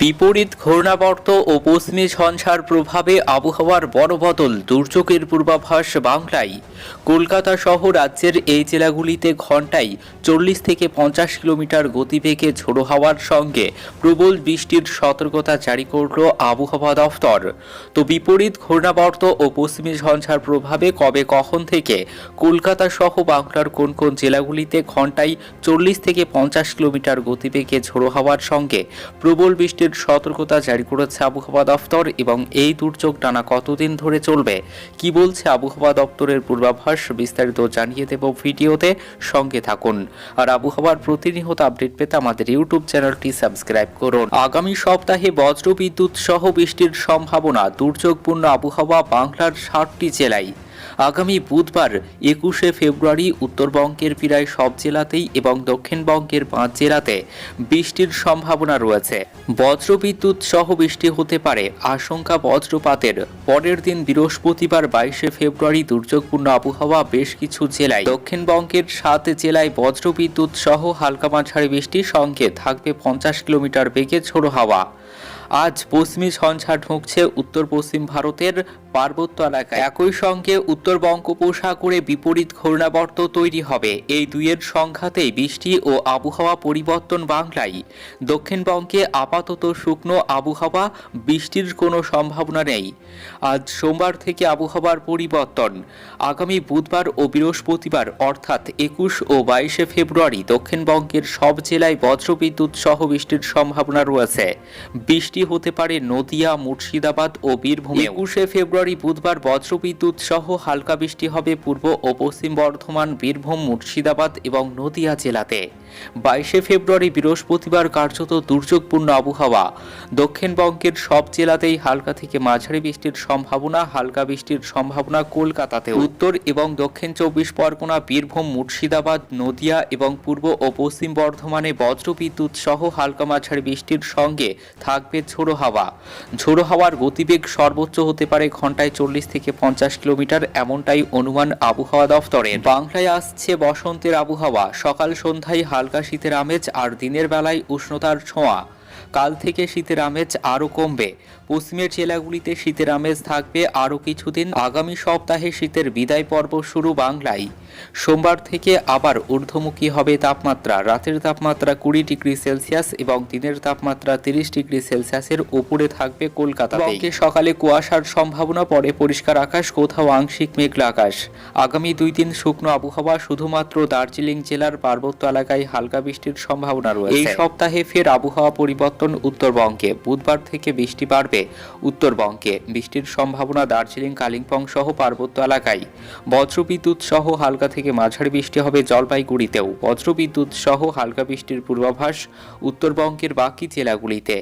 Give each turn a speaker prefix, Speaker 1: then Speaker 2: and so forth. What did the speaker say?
Speaker 1: বিপরীত ঘূর্ণাবর্ত ও পশ্চিমী ঝঞ্ঝার প্রভাবে আবহাওয়ার বড় বদল দুর্যোগের পূর্বাভাস বাংলায় কলকাতা সহ রাজ্যের এই জেলাগুলিতে ঘন্টায় চল্লিশ থেকে পঞ্চাশ কিলোমিটার গতিবেগে ঝোড়ো হাওয়ার সঙ্গে প্রবল বৃষ্টির সতর্কতা জারি করল আবহাওয়া দফতর তো বিপরীত ঘূর্ণাবর্ত ও পশ্চিমী ঝঞ্ঝার প্রভাবে কবে কখন থেকে কলকাতা সহ বাংলার কোন কোন জেলাগুলিতে ঘন্টায় চল্লিশ থেকে পঞ্চাশ কিলোমিটার গতিবেগে ঝোড়ো হওয়ার সঙ্গে প্রবল বৃষ্টির সতর্কতা জারি করেছে আবহাওয়া দপ্তর এবং এই দুর্যোগ টানা কতদিন ধরে চলবে কি বলছে আবহাওয়া দপ্তরের পূর্বাভাস বিস্তারিত জানিয়ে দেব ভিডিওতে সঙ্গে থাকুন আর আবহাওয়ার প্রতিনিয়ত আপডেট পেতে আমাদের ইউটিউব চ্যানেলটি সাবস্ক্রাইব করুন আগামী সপ্তাহে বজ্রবিদ্যুৎ সহ বৃষ্টির সম্ভাবনা দুর্যোগপূর্ণ আবহাওয়া বাংলার ষাটটি জেলায় আগামী বুধবার একুশে ফেব্রুয়ারি উত্তরবঙ্গের প্রায় সব জেলাতেই এবং দক্ষিণবঙ্গের পাঁচ জেলাতে বৃষ্টির সম্ভাবনা রয়েছে বজ্রবিদ্যুৎ সহ বৃষ্টি হতে পারে আশঙ্কা বজ্রপাতের পরের দিন বৃহস্পতিবার বাইশে ফেব্রুয়ারি দুর্যোগপূর্ণ আবহাওয়া বেশ কিছু জেলায় দক্ষিণবঙ্গের সাত জেলায় বজ্রবিদ্যুৎ সহ হালকা মাঝারি বৃষ্টির সঙ্গে থাকবে পঞ্চাশ কিলোমিটার বেগে ছোড়ো হাওয়া আজ পশ্চিমী সঞ্চার ঢুকছে উত্তর পশ্চিম ভারতের পার্বত্য এলাকায় একই সঙ্গে উত্তর বঙ্গোপসাগরে বিপরীত ঘূর্ণাবর্ত তৈরি হবে এই দুইয়ের সংঘাতেই বৃষ্টি ও আবহাওয়া পরিবর্তন বাংলায় দক্ষিণবঙ্গে আপাতত শুকনো আবহাওয়া বৃষ্টির কোনো সম্ভাবনা নেই আজ সোমবার থেকে আবহাওয়ার পরিবর্তন আগামী বুধবার ও বৃহস্পতিবার অর্থাৎ একুশ ও বাইশে ফেব্রুয়ারি দক্ষিণবঙ্গের সব জেলায় বজ্রবিদ্যুৎ সহ বৃষ্টির সম্ভাবনা রয়েছে বৃষ্টি বৃষ্টি হতে পারে নদিয়া মুর্শিদাবাদ ও বীরভূমে একুশে ফেব্রুয়ারি বুধবার বজ্রবিদ্যুৎ সহ হালকা বৃষ্টি হবে পূর্ব ও পশ্চিম বর্ধমান বীরভূম মুর্শিদাবাদ এবং নদিয়া জেলাতে বাইশে ফেব্রুয়ারি বৃহস্পতিবার কার্যত দুর্যোগপূর্ণ আবহাওয়া দক্ষিণবঙ্গের সব জেলাতেই হালকা থেকে মাঝারি বৃষ্টির সম্ভাবনা হালকা বৃষ্টির সম্ভাবনা কলকাতাতে উত্তর এবং দক্ষিণ চব্বিশ পরগনা বীরভূম মুর্শিদাবাদ নদিয়া এবং পূর্ব ও পশ্চিম বর্ধমানে বজ্রবিদ্যুৎ সহ হালকা মাঝারি বৃষ্টির সঙ্গে থাকবে ঝোড়ো হাওয়া ঝোড়ো হাওয়ার গতিবেগ সর্বোচ্চ হতে পারে ঘন্টায় চল্লিশ থেকে পঞ্চাশ কিলোমিটার এমনটাই অনুমান আবহাওয়া দফতরের বাংলায় আসছে বসন্তের আবহাওয়া সকাল সন্ধ্যায় হালকা শীতের আমেজ আর দিনের বেলায় উষ্ণতার ছোঁয়া কাল থেকে শীতের আমেজ আরও কমবে পশ্চিমের জেলাগুলিতে শীতের আমেজ থাকবে আরও কিছুদিন আগামী সপ্তাহে শীতের বিদায় পর্ব শুরু বাংলায় সোমবার থেকে আবার ঊর্ধ্বমুখী হবে তাপমাত্রা রাতের তাপমাত্রা কুড়ি ডিগ্রি সেলসিয়াস এবং দিনের তাপমাত্রা তিরিশ ডিগ্রি সেলসিয়াসের উপরে থাকবে কলকাতাতে সকালে কুয়াশার সম্ভাবনা পরে পরিষ্কার আকাশ কোথাও আংশিক মেঘলা আকাশ আগামী দুই দিন শুকনো আবহাওয়া শুধুমাত্র দার্জিলিং জেলার পার্বত্য এলাকায় হালকা বৃষ্টির সম্ভাবনা রয়েছে এই সপ্তাহে ফের আবহাওয়া পরিবর্তন উত্তরবঙ্গে বুধবার থেকে বৃষ্টি বাড়বে থাকবে উত্তরবঙ্গে বৃষ্টির সম্ভাবনা দার্জিলিং কালিম্পং সহ পার্বত্য এলাকায় বজ্রবিদ্যুৎ সহ হালকা থেকে মাঝারি বৃষ্টি হবে জলপাইগুড়িতেও বজ্রবিদ্যুৎ সহ হালকা বৃষ্টির পূর্বাভাস উত্তরবঙ্গের বাকি জেলাগুলিতে